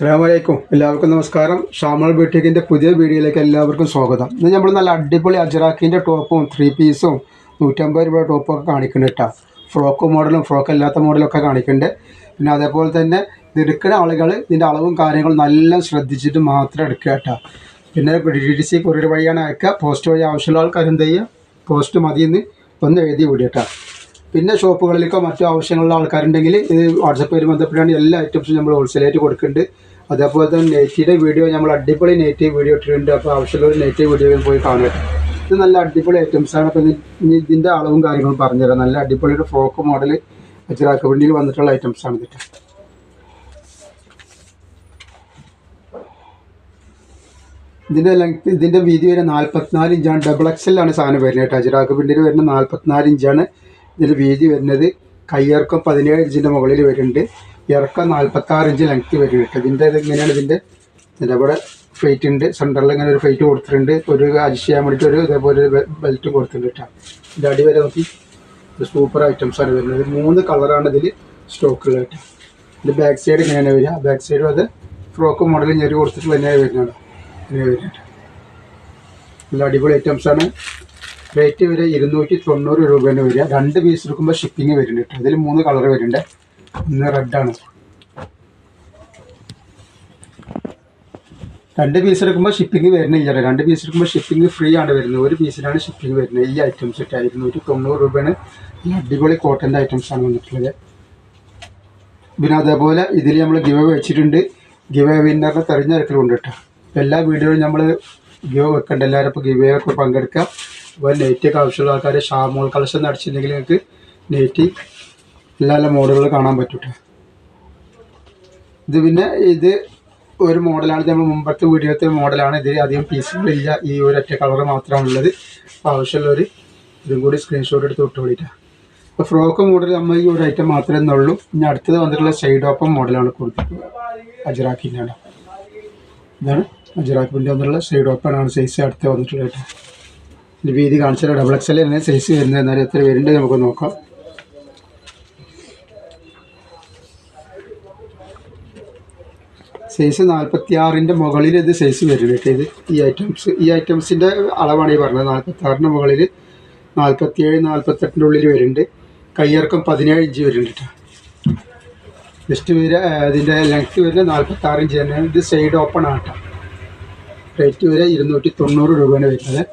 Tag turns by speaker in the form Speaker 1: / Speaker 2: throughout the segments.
Speaker 1: അസ്സാമലൈക്കും എല്ലാവർക്കും നമസ്കാരം. ഷാമൾ ബിട്ടിക്കിന്റെ പുതിയ വീഡിയോയിലേക്ക് എല്ലാവർക്കും സ്വാഗതം. ഇന്ന് നമ്മൾ നല്ല അടിപൊളി അജറാക്കിന്റെ ടോപ്പും ത്രീ പീസും നൂറ്റമ്പത് രൂപ ടോപ്പും ഒക്കെ കാണിക്കുന്നുണ്ട് കേട്ടോ ഫ്രോക്ക് മോഡലും ഫ്രോക്ക് അല്ലാത്ത മോഡലൊക്കെ കാണിക്കുന്നുണ്ട്. പിന്നെ അതേപോലെ തന്നെ ഇത് എടുക്കുന്ന ആളുകൾ ഇതിന്റെ അളവും കാര്യങ്ങളും നല്ല ശ്രദ്ധിച്ചിട്ട് മാത്രം എടുക്കുക കേട്ടോ പിന്നെ ഡി ടി സി കൊറിയർ വഴിയാണ് അയക്കുക. പോസ്റ്റ് വഴി ആവശ്യമുള്ള ആൾക്കാർ എന്ത് ചെയ്യുക? പോസ്റ്റ് മതിയെന്ന് ഒന്ന് എഴുതി വിടുക പിന്നെ ഷോപ്പുകളിലേക്കോ മറ്റു ആവശ്യങ്ങളുള്ള ആൾക്കാരുണ്ടെങ്കിൽ ഇത് വാട്സപ്പ് വഴി ബന്ധപ്പെട്ടാണ് എല്ലാ ഐറ്റംസും നമ്മൾ ഹോൾസെയിലായിട്ട് കൊടുക്കുന്നുണ്ട്. അതേപോലെ തന്നെ നെറ്റിയുടെ വീഡിയോ നമ്മൾ അടിപൊളി നെറ്റീവ് വീഡിയോ ഇട്ടിട്ടുണ്ട്. അപ്പോൾ ആവശ്യമുള്ള ഒരു നെറ്റീവ് വീഡിയോ പോയി കാണുക. ഇത് നല്ല അടിപൊളി ഐറ്റംസ് ആണ്. അപ്പോൾ ഇതിന്റെ അളവും കാര്യങ്ങളും പറഞ്ഞുതരാം. നല്ല അടിപൊളി ഒരു ഫ്രോക്ക് മോഡൽ അച്ചറാക്ക് വണ്ടിയിൽ വന്നിട്ടുള്ള ഐറ്റംസ് ആണ് ഇതൊക്കെ. ഇതിന്റെ ലെങ്ത് ഇതിന്റെ വീതി വരെ നാൽപ്പത്തിനാല് ഇഞ്ചാണ് ഡബിൾ എക്സലാണ് സാധനം വരുന്നത് കേട്ടോ. അജിറാക്ക് പിണ്ടിൽ വരുന്ന നാൽപ്പത്തിനാല് ഇഞ്ചാണ് ഇതിന്റെ വീതി വരുന്നത് കയ്യേർക്കം പതിനേഴ് ഇഞ്ചിന്റെ മുകളിൽ വരുന്നുണ്ട്. ഇറക്കം നാൽപ്പത്താറ് ഇഞ്ച് ലെങ്ത് വരും കേട്ടോ. ഇതിന്റെ ഇത് ഇങ്ങനെയാണ് ഇതിന്റെ ഇതിന്റെ അവിടെ ഉണ്ട്. സെന്ററിൽ ഇങ്ങനെ ഒരു ഫെയ്റ്റ് കൊടുത്തിട്ടുണ്ട്. ഒരു അഡ്ജസ്റ്റ് ചെയ്യാൻ വേണ്ടിയിട്ട് ഒരു ഇതേപോലെ ഒരു ബെൽറ്റും കൊടുത്തിട്ടുണ്ട് കേട്ടോ. ഇതിന്റെ അടി വരെ നോക്കി. സൂപ്പർ ഐറ്റംസ് ആണ് വരുന്നത്. മൂന്ന് കളറാണ് ഇതിൽ സ്റ്റോക്കുള്ളത് കേട്ടോ. ഇതിന്റെ ബാക്ക് സൈഡ് ഇങ്ങനെയാണ് വരിക. ബാക്ക് സൈഡും അത് ഫ്രോക്ക് മോഡൽ ഞെരി കൊടുത്തിട്ട് തന്നെയാണ് വരുന്നത്. ഇങ്ങനെ നല്ല അടിപൊളി ഐറ്റംസ് ആണ്. റേറ്റ് വരെ ഇരുന്നൂറ്റി തൊണ്ണൂറ് രൂപേന്റെ വരിക. രണ്ട് പീസ് എടുക്കുമ്പോൾ ഷിപ്പിംഗ് വരുന്നുണ്ട് ഇതിൽ മൂന്ന് കളർ വരുന്നുണ്ട്. ഒന്ന് റെഡാണ്. രണ്ട് പീസ് എടുക്കുമ്പോൾ ഷിപ്പിംഗ് വരുന്നില്ല. രണ്ട് പീസ് എടുക്കുമ്പോൾ ഷിപ്പിംഗ് ഫ്രീ ആണ് വരുന്നത്. ഒരു പീസിനാണ് ഷിപ്പിംഗ് വരുന്നത്. ഈ ഐറ്റംസ് ഇട്ട് ഇരുന്നൂറ്റി തൊണ്ണൂറ് രൂപയാണ് ഈ അടിപൊളി കോട്ടന്റെ ഐറ്റംസ് ആണ് വന്നിട്ടുള്ളത്. പിന്നെ അതേപോലെ ഇതിൽ നമ്മൾ ഗിവ് വെച്ചിട്ടുണ്ട്. ഗിവ് വിന്നറിനെ തെരഞ്ഞെടുക്കലുണ്ട് കേട്ടോ. എല്ലാ വീഡിയോയിലും നമ്മൾ ഗിവ് വെക്കേണ്ട. എല്ലാവരും ഇപ്പോൾ ഗിവ് ഒക്കെ പങ്കെടുക്കുക. അപ്പോൾ നെയ്റ്റൊക്കെ ആവശ്യമുള്ള ആൾക്കാർ ഷാമോൾ കളക്ഷൻ അടിച്ചിട്ടുണ്ടെങ്കിൽ നിങ്ങൾക്ക് നെറ്റ് എല്ലാ എല്ലാ മോഡലുകൾ കാണാൻ പറ്റൂട്ടെ. ഇത് പിന്നെ ഇത് ഒരു മോഡലാണ് ഇത് നമ്മൾ മുമ്പത്തെ വീഡിയോത്തെ മോഡലാണ് ഇതിൽ അധികം പീസുകളില്ല ഈ ഒരു ഒറ്റ കളർ മാത്രമാണുള്ളത്. അപ്പോൾ ആവശ്യമുള്ളവർ ഇതും കൂടി സ്ക്രീൻഷോട്ട് എടുത്ത് വിട്ടു വിളിക്കാം അപ്പോൾ ഫ്രോക്ക് മോഡൽ നമ്മൾ ഈ ഒരു ഐറ്റം മാത്രമേ ഉള്ളൂ. ഇനി അടുത്തത് വന്നിട്ടുള്ള സൈഡ് ഓപ്പൺ മോഡലാണ് കൊടുത്തിട്ടുള്ളത്. അജറാക്കിന്റെ ഇതാണ് അജറാക്കിന്റെ വന്നിട്ടുള്ള സൈഡ് ഓപ്പൺ ആണ് സൈസ് അടുത്ത് വന്നിട്ടുള്ളത് കേട്ടോ ഇത് വീതി കാണിച്ചാൽ ഡബിൾ എക്സ് എൽ തന്നെ സൈസ് വരുന്നത്. എന്നാലും എത്ര വരുന്നുണ്ട് നമുക്ക് നോക്കാം. സൈസ് നാൽപ്പത്തി ആറിന്റെ മുകളിൽ ഇത് സൈസ് വരും കേട്ടോ. ഇത് ഈ ഐറ്റംസ് ഈ ഐറ്റംസിന്റെ അളവാണ് ഈ പറഞ്ഞത്. നാൽപ്പത്തി ആറിന്റെ മുകളിൽ നാൽപ്പത്തിയേഴ് നാൽപ്പത്തെട്ടിന്റെ ഉള്ളിൽ വരുന്നുണ്ട്. കയ്യിറക്കം പതിനേഴ് ഇഞ്ച് വരുന്നുണ്ട് കേട്ടോ. ജസ്റ്റ് വരെ അതിന്റെ ലെങ്ത്ത് വരുന്നത് നാൽപ്പത്താറ് ഇഞ്ച് തന്നെയാണ് ഇത് സൈഡ് ഓപ്പൺ ആട്ടോ റേറ്റ് വരെ ഇരുന്നൂറ്റി തൊണ്ണൂറ് രൂപയാണ് വരുന്നത്.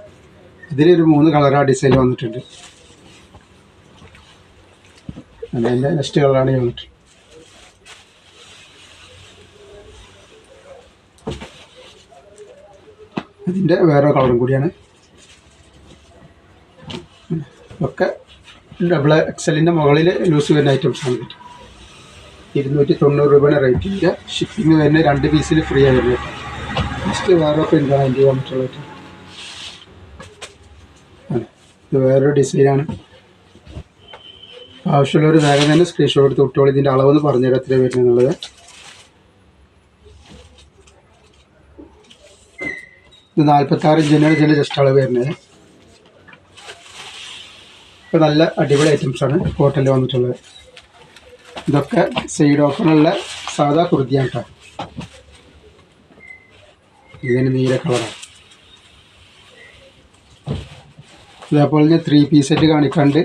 Speaker 1: ഇതിലൊരു മൂന്ന് കളറാ ഡിസൈൻ വന്നിട്ടുണ്ട്. അതിന്റെ നെക്സ്റ്റ് കളറാണ് ഈ അതിന്റെ വേറെ കളറും കൂടിയാണ്. ഒക്കെ ഡബിൾ എക്സലിന്റെ മുകളിൽ ലൂസ് വരുന്ന ഐറ്റംസ് ആണ് കിട്ടും. ഇരുന്നൂറ്റി തൊണ്ണൂറ് രൂപയുടെ റേറ്റ് വരിക ഷിപ്പിംഗ് വരുന്ന രണ്ട് പീസിൽ ഫ്രീ ആയി വരുന്നത് നെക്സ്റ്റ് വേറെ പ്രിന്റാണ് അതിന്റെ വന്നിട്ടുള്ളത് ആണ്. ഇത് വേറൊരു ഡിസൈനാണ് ആവശ്യമുള്ളവർ വേഗം തന്നെ സ്ക്രീൻഷോട്ട് എടുത്ത് കുട്ടികൾ ഇതിന്റെ അളവെന്ന് പറഞ്ഞുതരാം എത്ര വരുന്നത് ഇത് നാൽപ്പത്താറ് ഇഞ്ചിന്റെ ഇതിന്റെ ജസ്റ്റ് അളവ് വരുന്നത്. ഇപ്പോൾ നല്ല അടിപൊളി ഐറ്റംസാണ് ഹോട്ടലിൽ വന്നിട്ടുള്ളത്. ഇതൊക്കെ സൈഡ് ഓപ്പണുള്ള സാധാ കുർത്തിയാണ് കേട്ടോ ഇതിന് നീല കളറാണ് ഇതേപോലെ തന്നെ ത്രീ പീസ് സെറ്റ് കാണിക്കാണ്ട്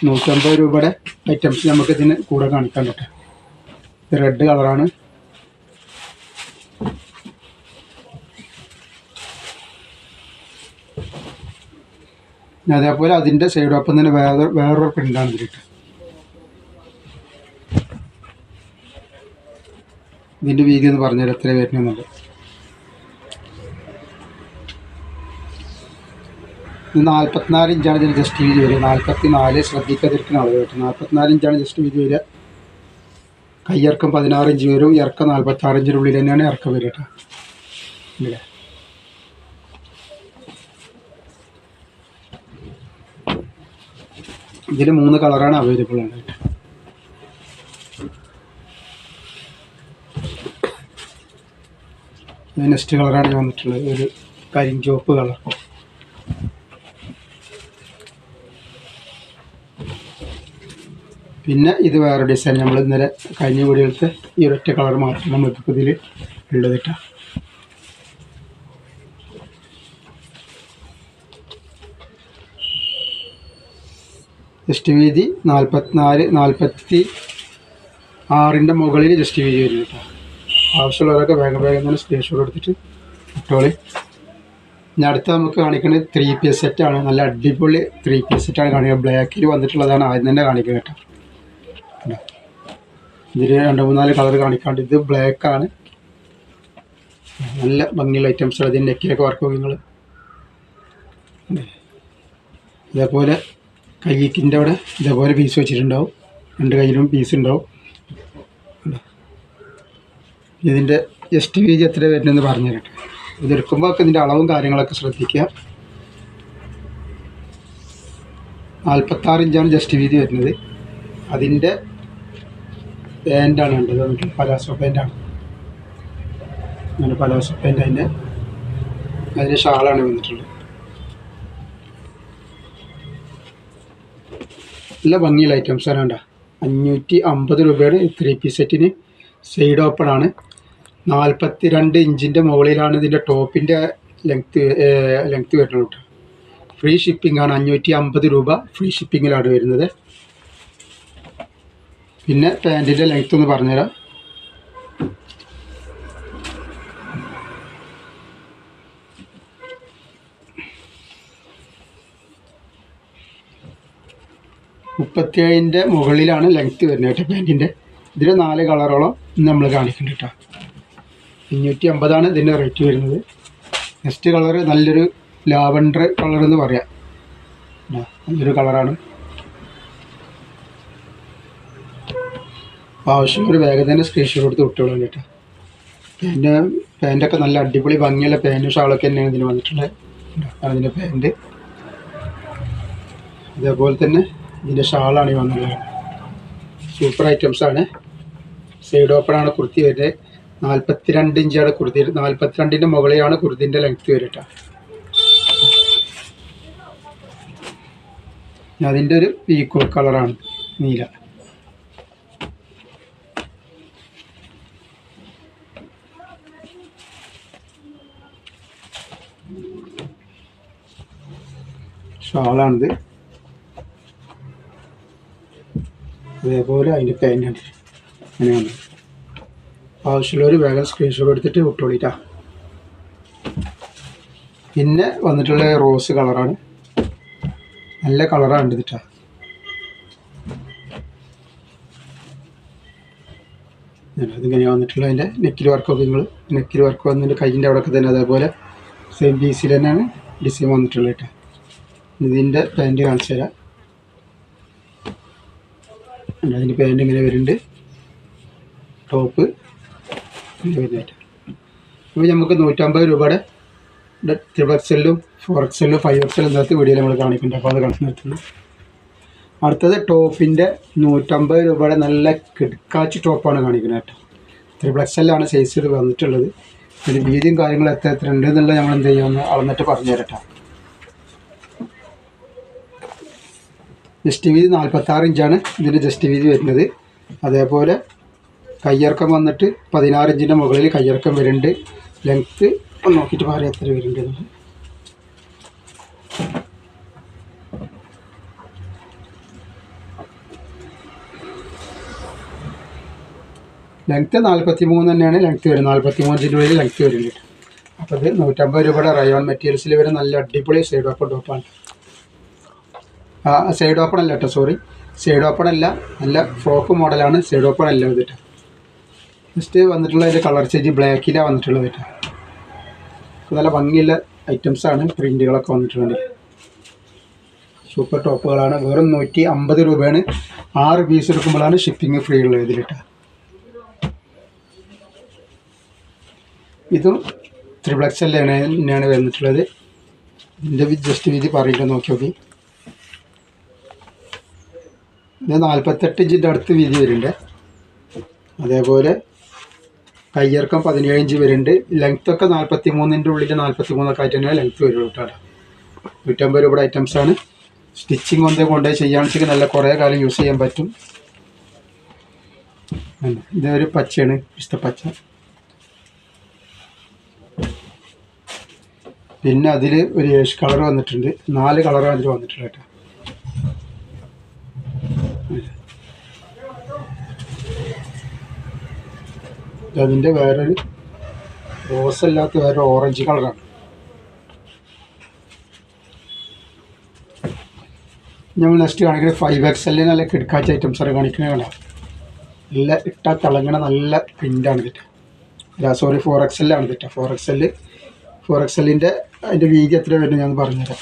Speaker 1: നൂറ്റമ്പത് രൂപയുടെ ഐറ്റംസ് നമുക്ക് ഇതിന് കൂടെ കാണിക്കാൻ ഇത് റെഡ് കളറാണ് അതേപോലെ അതിന്റെ സൈഡ് ഓപ്പൺ തന്നെ വേറെ വേറൊരു പ്രിന്റാണ് ഇതിലിട്ട്. ഇതിന്റെ വീതി എന്ന് പറഞ്ഞാൽ എത്ര വരുന്നുണ്ട് ഇത് നാൽപ്പത്തിനാല് ഇഞ്ചാണ് ഇതിന് ജസ്റ്റ് വീതി വരിക. നാൽപ്പത്തി നാല് ശ്രദ്ധിക്കാതിരിക്കുന്ന അളവ് കേട്ടോ. നാൽപ്പത്തിനാല് ഇഞ്ചാണ് ജസ്റ്റ് വീതി വരിക. കയ്യിറക്കം പതിനാറ് ഇഞ്ച് വരും. ഇറക്കം നാൽപ്പത്താറ് ആറ് ഇഞ്ചിനുള്ളിൽ തന്നെയാണ് ഇറക്കം വരിക കേട്ടോ. ഇല്ലേ? ഇതിൽ മൂന്ന് കളറാണ് അവൈലബിൾ ആണ്. നെക്സ്റ്റ് കളറാണ് ഞാൻ വന്നിട്ടുള്ളത്. ഒരു കരിഞ്ചുവപ്പ് കളർ. പിന്നെ ഇത് വേറെ ഡിസൈൻ നമ്മൾ ഇന്നലെ കഴിഞ്ഞ വീഡിയോയിലത്തെ ഈ ഒരൊറ്റ കളർ മാത്രം നമുക്ക് ഇതിൽ ഉള്ളത് ജസ്റ്റ് വീതി നാൽപ്പത്തിനാല് നാൽപ്പത്തി ആറിന്റെ മുകളിൽ ജസ്റ്റ് വീതി വരും കേട്ടോ ആവശ്യമുള്ളവരൊക്കെ വേഗം വേഗം തന്നെ സ്ക്രീൻഷോട്ട് എടുത്തിട്ട് ഇട്ടോളി. ഇനി അടുത്ത നമുക്ക് കാണിക്കുന്നത് ത്രീ പീസ് സെറ്റാണ് നല്ല അടിപൊളി ത്രീ പീസ് സെറ്റാണ് കാണിക്കുന്നത്. ബ്ലാക്കിൽ വന്നിട്ടുള്ളതാണ് ആദ്യം തന്നെ കാണിക്കുക കേട്ടോ? ഇതിൽ രണ്ട് മൂന്നാൽ കളർ കാണിക്കാണ്ട് ഇത് ബ്ലാക്കാണ് നല്ല ഭംഗിയുള്ള ഐറ്റംസ് ഇതിന്റെ നെക്കിലൊക്കെ വർക്ക് നിങ്ങൾ ഇതേപോലെ കൈക്കിന്റെ അവിടെ ഇതേപോലെ പീസ് വെച്ചിട്ടുണ്ടാവും. രണ്ട് കയ്യിലും പീസ് ഉണ്ടാവും? ഇതിന്റെ ജസ്റ്റ് വീജ് എത്ര വരുന്നതെന്ന് പറഞ്ഞു തരട്ടെ ഇതെടുക്കുമ്പോൾ ഒക്കെ ഇതിന്റെ അളവും കാര്യങ്ങളൊക്കെ ശ്രദ്ധിക്കുക. നാൽപ്പത്താറ് ഇഞ്ചാണ് ജസ്റ്റ് വീതി വരുന്നത്. അതിന്റെ പാന്റാണ് വേണ്ടത് നമുക്ക് പലാസോ പാന്റാണ് അങ്ങനെ പലാസോ പാന്റ് അതിന്റെ അതിന്റെ ഷാളാണ് വന്നിട്ടുള്ളത്. നല്ല ഭംഗിയുള്ള ഐറ്റംസ് ആണ് വേണ്ട അഞ്ഞൂറ്റി അമ്പത് രൂപയുടെ ത്രീ പീസ് സെറ്റിന് സൈഡ് ഓപ്പൺ ആണ്. നാൽപ്പത്തി രണ്ട് ഇഞ്ചിന്റെ മുകളിലാണ് ഇതിന്റെ ടോപ്പിന്റെ ലെങ്ത്ത് ലെങ്ത്ത് വരുന്നത് കേട്ടോ. ഫ്രീ ഷിപ്പിംഗ് ആണ് അഞ്ഞൂറ്റി അമ്പത് രൂപ ഫ്രീ ഷിപ്പിങ്ങിലാണ് വരുന്നത്. പിന്നെ പാന്റിന്റെ ലെങ്ത്ത് ഒന്ന് പറഞ്ഞുതരാം. മുപ്പത്തിയേഴിന്റെ മുകളിലാണ് ലെങ്ത്ത് വരുന്നത് കേട്ടോ പാന്റിന്റെ ഇതിൽ നാല് കളറോളം നമ്മൾ കാണിക്കുന്നുണ്ട് കേട്ടോ. അഞ്ഞൂറ്റി അമ്പതാണ് ഇതിന്റെ റേറ്റ് വരുന്നത്. നെക്സ്റ്റ് കളർ നല്ലൊരു ലാവൻഡർ കളർ എന്ന് പറയാം നല്ലൊരു കളറാണ് ആവശ്യം ഒരു വേഗം തന്നെ സ്ക്രീൻഷോട്ട് എടുത്ത് വിട്ടോളാം കേട്ടോ. പാന്റ് പാന്റൊക്കെ നല്ല അടിപൊളി ഭംഗിയുള്ള പാന്റും ഷാളൊക്കെ തന്നെയാണ് ഇതിന് വന്നിട്ടുള്ളത്. അതിന്റെ പാന്റ് അതേപോലെ തന്നെ ഇതിന്റെ ഷാളാണ് ഈ വന്നത്. സൂപ്പർ ഐറ്റംസ് ആണ്. സൈഡ് ഓപ്പൺ ആണ് കുർത്തി വരുന്നത്. നാൽപ്പത്തിരണ്ട് ഇഞ്ചാണ് കുർത്തി നാൽപ്പത്തിരണ്ടിന്റെ മുകളിലാണ് കുർത്തിന്റെ ലെങ്ത് വരട്ട അതിന്റെ ഒരു ഈക്വൽ കളറാണ് നീല. ഷാളാണിത്. അതേപോലെ അതിന്റെ പാന്റാണ് അങ്ങനെയാണ്. ആവശ്യമുള്ളവർ വേഗം സ്ക്രീൻഷോട്ട് എടുത്തിട്ട് വിട്ടോളിട്ടാ. പിന്നെ വന്നിട്ടുള്ള റോസ് കളറാണ് നല്ല കളറാണ് എടുത്തിട്ടാ അതിങ്ങനെ വന്നിട്ടുള്ള അതിന്റെ നെക്കിൽ വർക്കൊക്കെ നിങ്ങൾ നെക്കിൽ വർക്ക് വന്നിട്ട് കയ്യിന്റെ അവിടെയൊക്കെ തന്നെ അതേപോലെ സെയിം പീസിൽ തന്നെയാണ് ഡിസൈൻ വന്നിട്ടുള്ളത് ഇതിന്റെ പാന്റ് കാണിച്ചു തരാം. അതിന്റെ പാന്റ് ഇങ്ങനെ വരുന്നുണ്ട്. ടോപ്പ് ഇങ്ങനെ വരുന്നതായിട്ട്. അപ്പോൾ നമുക്ക് നൂറ്റമ്പത് രൂപയുടെ ത്രിബിൾ എക്സെല്ലും ഫോർ എക്സെല്ലും ഫൈവ് എക്സെല്ലും ഇന്നത്തെ വീഡിയോയിൽ നമ്മൾ കാണിക്കുന്നുണ്ട്. അപ്പോൾ അത് കണക്ക് നിർത്തുന്നു. അടുത്തത് ടോപ്പിന്റെ നൂറ്റമ്പത് രൂപയുടെ നല്ല കിടക്കാച്ച് ടോപ്പാണ് കാണിക്കുന്നത് കേട്ടോ. ത്രിബിൾ എക്സെല്ലാണ് സൈസ് ഇത് വന്നിട്ടുള്ളത്. ഇതിന് വീതിയും കാര്യങ്ങളും എത്ര എത്ര ഉണ്ട് എന്നുള്ളത് നമ്മൾ എന്ത് ചെയ്യുമെന്ന് അളന്നിട്ട് പറഞ്ഞു തരട്ടെ ജസ്റ്റ് വീതി നാൽപ്പത്താറ് ഇഞ്ചാണ് ഇതിന്റെ ജസ്റ്റ് വീതി വരുന്നത്. അതേപോലെ കയ്യിറക്കം വന്നിട്ട് പതിനാറ് ഇഞ്ചിന്റെ മുകളിൽ കയ്യിറക്കം വരുന്നുണ്ട്. ലെങ്ത്ത് നോക്കിയിട്ട് പറയാം എത്ര വരുന്നുണ്ട്. ലെങ്ത്ത് നാൽപ്പത്തി മൂന്ന് തന്നെയാണ്. ലെങ്ത്ത് വരുന്നത്. നാൽപ്പത്തി മൂന്നിന്റെ ഉള്ളിൽ ലെങ്ത്ത് വരുന്നുണ്ട്. അപ്പോൾ ഇത് നൂറ്റമ്പത് രൂപയുടെ റയോൺ മെറ്റീരിയൽസിൽ വരെ നല്ല അടിപൊളി സൈഡ് ഓപ്പൺ ടോപ്പാണ് സൈഡ് ഓപ്പൺ അല്ല കേട്ടോ സോറി സൈഡ് ഓപ്പൺ അല്ല നല്ല ഫ്രോക്ക് മോഡലാണ് സൈഡ് ഓപ്പൺ അല്ല വന്നിട്ട് ജസ്റ്റ് വന്നിട്ടുള്ള കളർ ചേഞ്ച് ബ്ലാക്കിലാണ് വന്നിട്ടുള്ളത് കേട്ടോ നല്ല ഭംഗിയുള്ള ഐറ്റംസ് ആണ് പ്രിന്റുകളൊക്കെ വന്നിട്ടുണ്ട് സൂപ്പർ ടോപ്പുകളാണ് വെറും നൂറ്റി അമ്പത് രൂപയാണ്. ആറ് പീസ് എടുക്കുമ്പോഴാണ് ഷിപ്പിംഗ് ഫ്രീ ഉള്ളത് ഇതിൽ കേട്ടോ ഇതും ത്രിപ്ലക്സ് എൽ തന്നെയാണ് വന്നിട്ടുള്ളത്. ഇതിന്റെ ജസ്റ്റ് വീതി പറയുന്നത് നോക്കി നോക്കി ഇത് നാൽപ്പത്തെട്ട് ഇഞ്ചിന്റെ അടുത്ത് വീതി വരുന്നുണ്ട്. അതേപോലെ കയ്യിറക്കം പതിനേഴ് ഇഞ്ച് വരുന്നുണ്ട്. ലെങ്ത് ഒക്കെ നാൽപ്പത്തി മൂന്നിന്റെ ഉള്ളിൽ നാൽപ്പത്തി മൂന്നൊക്കെ ആയിട്ട് തന്നെ ലെങ്ത് വരുള്ളൂ കേട്ടോ. നൂറ്റമ്പത് രൂപയുടെ ഐറ്റംസ് ആണ്. സ്റ്റിച്ചിങ് കൊണ്ട് കൊണ്ടുപോയി ചെയ്യുകയാണെന്ന് വെച്ചാൽ നല്ല കുറേ കാലം യൂസ് ചെയ്യാൻ പറ്റും. ഇതൊരു പച്ചയാണ് ഇഷ്ട പച്ച. പിന്നെ അതിൽ ഒരു ഏഷ് കളർ വന്നിട്ടുണ്ട്. നാല് കളർ അതിൽ വന്നിട്ടുണ്ട് കേട്ടോ. അതിന്റെ വേറൊരു റോസ് അല്ലാത്ത വേറെ ഓറഞ്ച് കളറാണ്. നമ്മൾ നെക്സ്റ്റ് കാണിക്കുന്നത് ഫൈവ് എക്സ് എല്ലിന് നല്ല കിടക്കാച്ച ഐറ്റംസ് ആണ് കാണിക്കുന്നത് കാണാം നല്ല ഇട്ടാ തിളങ്ങണ നല്ല പ്രിന്റാണ് ഇതിട്ട് അല്ല സോറി ഫോർ എക്സ് എല്ലാണ് കിട്ടുക four X L four X എല്ലിന്റെ അതിന്റെ വീതി എത്ര വരുന്നത് ഞാൻ പറഞ്ഞുതരാം.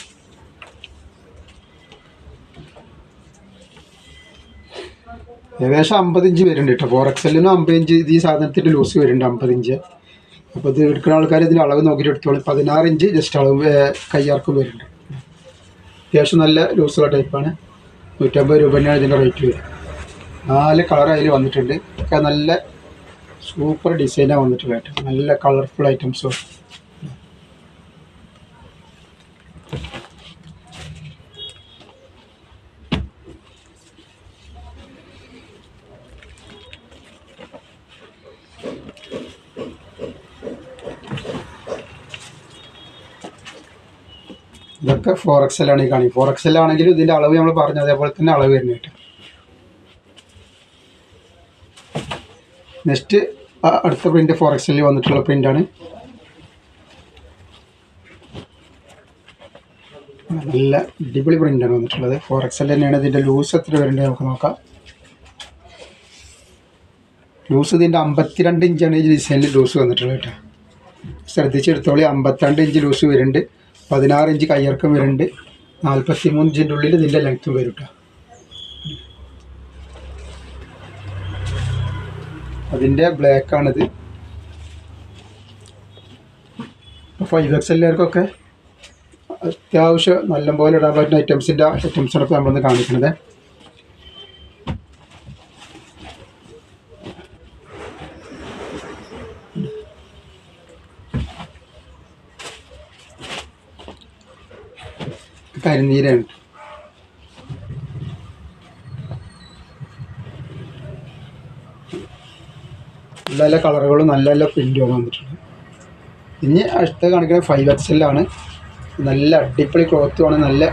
Speaker 1: ഏകദേശം അമ്പത് ഇഞ്ച് വരുന്നുണ്ട് കേട്ടോ. ഫോർ എക്സ് എല്ലിനും അമ്പത് ഇഞ്ച് ഈ സാധനത്തിന്റെ ലൂസ് വരുന്നുണ്ട് അമ്പത് ഇഞ്ച് അപ്പോൾ ഇത് എടുക്കുന്ന ആൾക്കാർ ഇതിന്റെ അളവ് നോക്കിയിട്ട് എടുത്തോളും. പതിനാറ് ഇഞ്ച് ജസ്റ്റ് അളവ് കയ്യാർക്കും വരുന്നുണ്ട്. അത്യാവശ്യം നല്ല ലൂസുള്ള ടൈപ്പാണ് നൂറ്റമ്പത് രൂപ തന്നെയാണ് ഇതിന്റെ റേറ്റ് വരിക. നാല് കളർ അതിൽ വന്നിട്ടുണ്ട്. ഒക്കെ നല്ല സൂപ്പർ ഡിസൈനാണ് വന്നിട്ടുള്ളത് നല്ല കളർഫുൾ ഐറ്റംസും ഇതൊക്കെ ഫോർ എക്സ് ആണ് ഈ കാണി. ഫോർ എക്സ് ആണെങ്കിലും ഇതിന്റെ അളവ് നമ്മൾ പറഞ്ഞു അതേപോലെ തന്നെ അളവ് വരുന്നുണ്ട്. നെക്സ്റ്റ് അടുത്ത പ്രിന്റ് ഫോർ എക്സ് എല്ലിൽ വന്നിട്ടുള്ള പ്രിന്റാണ് നല്ല അടിപൊളി പ്രിന്റാണ് വന്നിട്ടുള്ളത്. ഫോർ എക്സ് എൽ തന്നെയാണ് ഇതിന്റെ ലൂസ് എത്ര വരുന്നത് നമുക്ക് നോക്കാം. ലൂസ് ഇതിന്റെ അമ്പത്തിരണ്ട് ഇഞ്ചാണ് ഈ ഡിസൈനിൽ ലൂസ് വന്നിട്ടുള്ളത് കേട്ടോ. ശ്രദ്ധിച്ചെടുത്തോളി അമ്പത്തിരണ്ട് ഇഞ്ച് ലൂസ് വരുന്നുണ്ട്. പതിനാറ് ഇഞ്ച് കയ്യിറക്കം വരുന്നുണ്ട്. നാൽപ്പത്തി മൂന്ന് ഇഞ്ചിന്റെ ഉള്ളിൽ ഇതിന്റെ ലെങ്ത്തും വരും കേട്ടോ അതിന്റെ ബ്ലാക്കാണിത് ഫൈവ് എക്സ് എല്ലാവർക്കൊക്കെ അത്യാവശ്യം നല്ലപോലെ ഇടാൻ പറ്റുന്ന ഐറ്റംസിന്റെ ഇപ്പോൾ നമ്മളിന്ന് കാണിക്കുന്നത് കരിനീരാണ് നല്ല നല്ല കളറുകളും നല്ല നല്ല പ്രിന്റുകളും വന്നിട്ടുണ്ട്. ഇനി അടുത്ത കാണിക്കുന്നത് ഫൈവ് എക്സ് ആണ്. നല്ല അടിപൊളി ക്ലോത്തുമാണ് നല്ല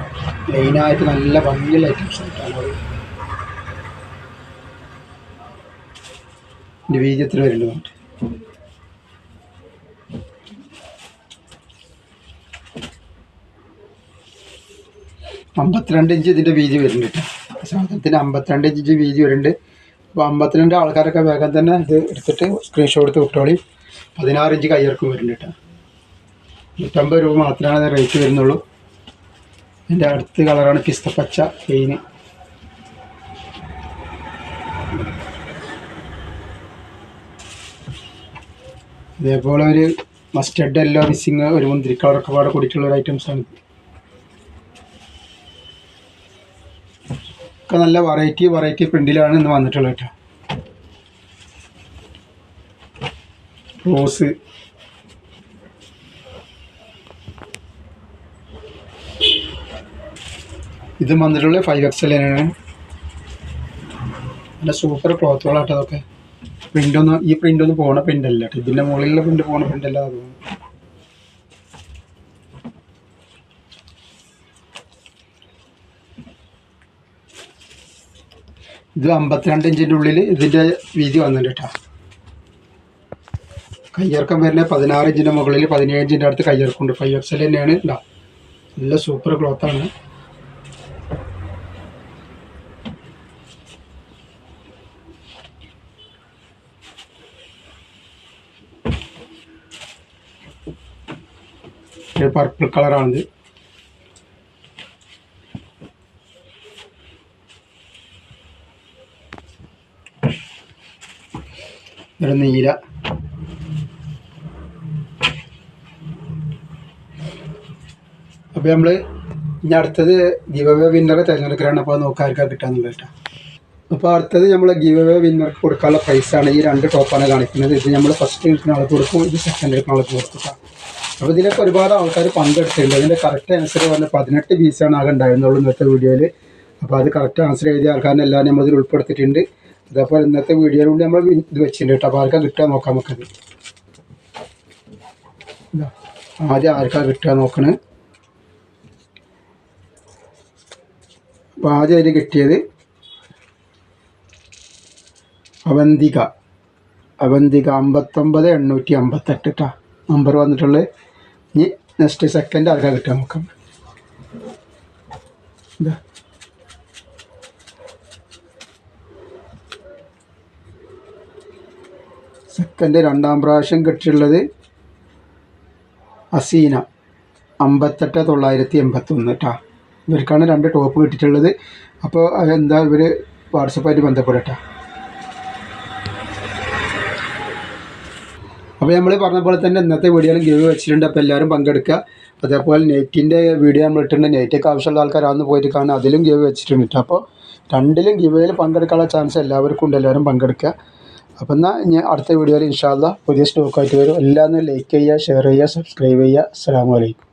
Speaker 1: ലൈനായിട്ട് നല്ല ഭംഗിയുള്ള ഐറ്റംസ് ആയിട്ടാണ് എത്ര വരുന്നുണ്ട്. അമ്പത്തിരണ്ട് ഇഞ്ച് ഇതിന്റെ വീതി വരുന്നുണ്ട് സാധനത്തിന് അമ്പത്തിരണ്ട് ഇഞ്ച് വീതി വരുന്നുണ്ട്. അപ്പോൾ അമ്പത്തിരണ്ട് ആൾക്കാരൊക്കെ വേഗം തന്നെ ഇത് എടുത്തിട്ട് സ്ക്രീൻഷോട്ട് എടുത്ത് വിട്ടോളി. പതിനാറ് ഇഞ്ച് കയ്യിറക്കും വരുന്നുണ്ട് കേട്ടോ നൂറ്റമ്പത് രൂപ മാത്രമാണ് റേറ്റ് വരുന്നുള്ളൂ. എന്റെ അടുത്ത കളറാണ് പിസ്ത പച്ച പെയിന്. ഇതേപോലെ ഒരു മസ്റ്റഡ് എല്ലോ മിസ്സിങ് ഒരു മുന്തിരി കളറൊക്കെ പാടെ കൂടിയിട്ടുള്ള ഒരു ഐറ്റംസാണ് ഒക്കെ നല്ല വെറൈറ്റി വെറൈറ്റി പ്രിന്റിലാണ് ഇന്ന് വന്നിട്ടുള്ളത് കേട്ടോ. റോസ് ഇത് വന്നിട്ടുള്ള ഫൈവ് എക്സ് ആണ് നല്ല സൂപ്പർ ക്ലോത്തുകളാട്ടോ അതൊക്കെ. ഒന്ന് ഈ പോണ പ്രിന്റ് അല്ല കേട്ടോ. ഇതിന്റെ മുകളിലുള്ള പ്രിന്റ് പോണ പ്രിന്റല്ല അല്ല ഇത് അമ്പത്തിരണ്ട് ഇഞ്ചിന്റെ ഉള്ളിൽ ഇതിന്റെ വീതി വന്നിട്ടുണ്ട് കേട്ടോ. കയ്യിറക്കം വരുന്ന പതിനാറ് ഇഞ്ചിന്റെ മുകളിൽ പതിനേഴ് ഇഞ്ചിന്റെ അടുത്ത് എക്സ് എൽ തന്നെയാണ് ഉണ്ടാ നല്ല സൂപ്പർ ക്ലോത്താണ് പർപ്പിൾ കളറാണിത് ഒരു നീല. അപ്പോൾ നമ്മൾ ഇനി അടുത്തത് ഗിവ് വിന്നറെ തിരഞ്ഞെടുക്കലാണ്. അപ്പോൾ നോക്കാർക്കാണ് കിട്ടാന്നുള്ളത് കേട്ടോ അപ്പോൾ അടുത്തത് നമ്മൾ ഗിവ് വിന്നർക്ക് കൊടുക്കാനുള്ള പ്രൈസാണ് ഈ രണ്ട് ടോപ്പാണ് കാണിക്കുന്നത്. ഇത് നമ്മൾ ഫസ്റ്റ് എടുക്കുന്ന ആൾക്ക് കൊടുക്കും ഇത് സെക്കൻഡ് എടുക്കുന്ന ആൾക്ക് കൊടുക്കുക. അപ്പോൾ ഇതിലൊക്കെ ഒരുപാട് ആൾക്കാർ പങ്കെടുത്തിട്ടുണ്ട്. അതിന്റെ കറക്റ്റ് ആൻസർ പറഞ്ഞാൽ പതിനെട്ട് പീസാണ് ആകെ ഉണ്ടായിരുന്നുള്ളൂ ഇന്നത്തെ വീഡിയോയിൽ അപ്പോൾ അത് കറക്റ്റ് ആൻസർ എഴുതിയ ആൾക്കാരെല്ലാം നമ്മൾ ഇതിൽ ഉൾപ്പെടുത്തിയിട്ടുണ്ട്. അതേപോലെ ഇന്നത്തെ വീഡിയോയിൽ കൂടി നമ്മൾ ഇത് വെച്ചിട്ടുണ്ട് കേട്ടോ അപ്പോൾ ആർക്കാ കിട്ടുക നോക്കാം നമുക്കത്. ആദ്യം ആർക്കാ കിട്ടുക നോക്കണേ. അപ്പോൾ ആദ്യം അതിൽ കിട്ടിയത് അവന്തിക. അവന്തിക അമ്പത്തൊമ്പത് എണ്ണൂറ്റി അമ്പത്തെട്ട് കേട്ടോ നമ്പർ വന്നിട്ടുള്ളത്. ഇനി നെക്സ്റ്റ് സെക്കൻഡ് ആർക്കാ കിട്ടുക നോക്കാം. ഇതാ. സെക്കൻഡ് രണ്ടാം പ്രാവശ്യം കിട്ടിയിട്ടുള്ളത് അസീന. അമ്പത്തെട്ട് തൊള്ളായിരത്തി എൺപത്തൊന്ന് കേട്ടോ ഇവർക്കാണ് രണ്ട് ടോപ്പ് കിട്ടിയിട്ടുള്ളത്. അപ്പോൾ എന്താ ഇവർ വാട്സപ്പായിട്ട് ബന്ധപ്പെടട്ടെ? അപ്പോൾ നമ്മൾ പറഞ്ഞ പോലെ തന്നെ ഇന്നത്തെ വീഡിയോയിലും ഗിവ് വെച്ചിട്ടുണ്ട്. അപ്പോൾ എല്ലാവരും പങ്കെടുക്കുക. അതേപോലെ നെറ്റിന്റെ വീഡിയോ നമ്മൾ ഇട്ടിട്ടുണ്ട്. നെറ്റൊക്കെ ആവശ്യമുള്ള ആൾക്കാരാന്ന് പോയിട്ട് കാണാൻ അതിലും ഗിവ് വെച്ചിട്ടുണ്ട് അപ്പോൾ രണ്ടിലും ഗിവയിൽ പങ്കെടുക്കാനുള്ള ചാൻസ് എല്ലാവർക്കും ഉണ്ട്. എല്ലാവരും പങ്കെടുക്കുക. അപ്പോൾ എന്നാൽ ഞാൻ അടുത്ത വീഡിയോയിൽ ഇൻഷാല്ല പുതിയ സ്റ്റോക്കായിട്ട് വരും. എല്ലാവരും ലൈക്ക് ചെയ്യുക ഷെയർ ചെയ്യുക സബ്സ്ക്രൈബ് ചെയ്യുക. അസ്സാം വലൈക്കും